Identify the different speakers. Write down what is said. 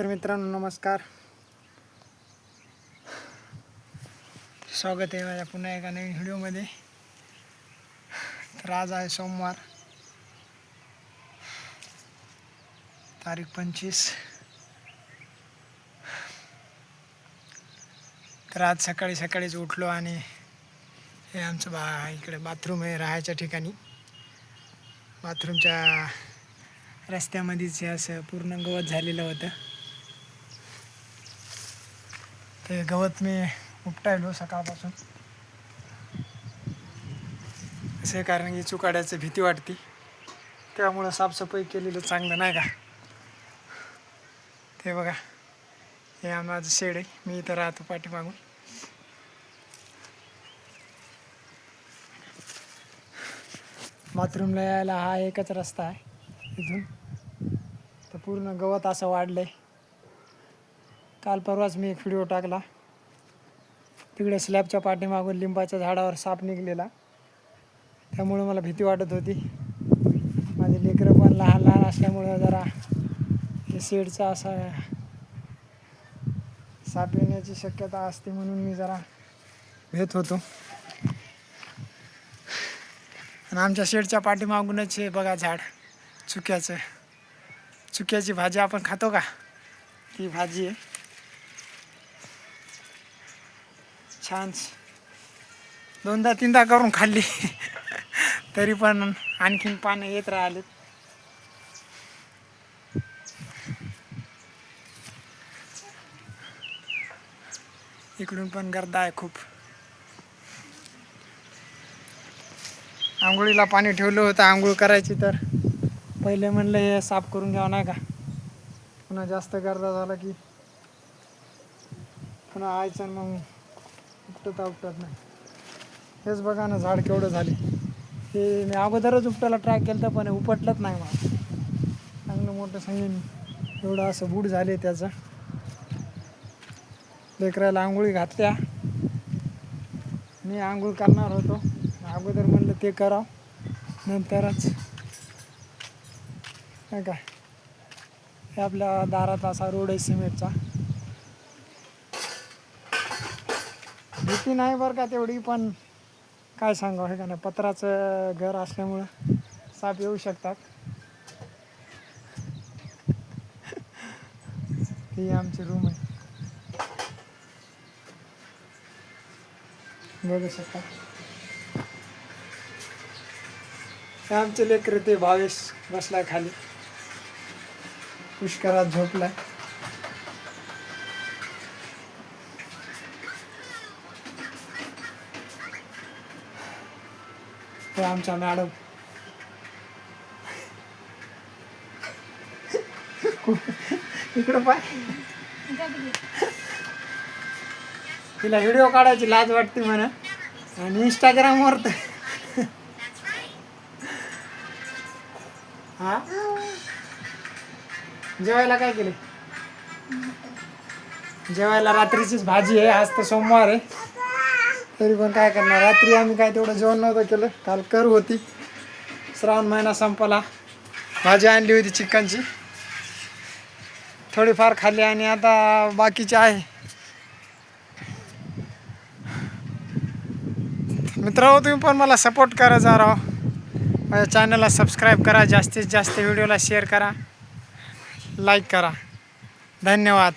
Speaker 1: तर मित्रांनो नमस्कार. स्वागत आहे माझ्या पुन्हा एका नवीन व्हिडिओमध्ये. तर आज आहे सोमवार तारीख पंचवीस. तर आज सकाळी सकाळीच उठलो आणि हे आमचं बा इकडे बाथरूम आहे राहायच्या ठिकाणी. बाथरूमच्या रस्त्यामध्येच हे असं पूर्ण गवत झालेलं होतं. ते गवत मी उपटायलो सकाळपासून. असे कारण की चुकाड्याचं भीती वाटते. त्यामुळं साफसफाई केलेलं चांगलं नाही का? ते बघा. हे माझं शेड आहे. मी इथं राहतो पाठीमागून. बाथरूमला यायला हा एकच रस्ता आहे इथून. तर पूर्ण गवत असं वाढलं आहे काल परवाच मी एक व्हिडिओ टाकला. तिकडे स्लॅबच्या पाठीमागून लिंबाच्या झाडावर साप निघलेला. त्यामुळे मला भीती वाटत होती. माझे लेकरं पण लहान लहान असल्यामुळं जरा हे शेडचा असा साप येण्याची शक्यता असते म्हणून मी जरा भेत होतो. आणि आमच्या शेडच्या पाठीमागूनच हे बघा झाड चुक्याचं. चुक्याची भाजी आपण खातो का? ती भाजी आहे. छान दोनदा तीनदा करून खाल्ली. तरी पण आणखीन पानं येत राहिलेत. इकडून पण गर्दा आहे खूप. आंघोळीला पाणी ठेवलं होतं आंघोळ करायची तर. पहिले म्हणलं हे साफ करून घ्यावं नाही का? पुन्हा जास्त गर्दा झाला की पुन्हा आयचं मग उपटत उपटत नाही. हेच बघा ना झाड केवढं झाले. हे मी अगोदरच उपटायला ट्राय केलं तर पण हे उपटलंच नाही मला. चांगलं मोठं सांगेन एवढं असं बूड झाले त्याचं. लेकराला आंघोळी घातल्या. मी आंघोळ करणार होतो. अगोदर म्हणलं ते करावं. नंतरच. नाही हे आपल्या दारात असा रोड आहे सिमेंटचा. भीती नाही बरं का तेवढी पण काय सांगावं हे का नाही पत्राचं घर असल्यामुळं साप येऊ शकतात. ही आमची रूम आहे. बघू शकता. हे आमचे लेकर ते भावेश बसलाय खाली. पुष्करात झोपलाय. ते आमच्या मॅडम. इकडं पाय. तिला व्हिडिओ काढायची लाज वाटते म्हणा. आणि इंस्टाग्रामवर तर. हा? जेवायला काय केले? जेवायला रात्रीचीच भाजी आहे. आज तर सोमवार आहे. तरी पण काय करणार? रात्री आम्ही काय तेवढं जेवण नव्हतं केलं. काल कर होती. श्रावण महिना संपला. भाजी आणली होती चिकनची थोडीफार खाल्ली आणि आता बाकीचे आहे. मित्र तुम्ही पण मला सपोर्ट करा जा राव माझ्या चॅनलला सबस्क्राईब करा. जास्तीत जास्त व्हिडिओला शेअर करा. लाईक करा. धन्यवाद.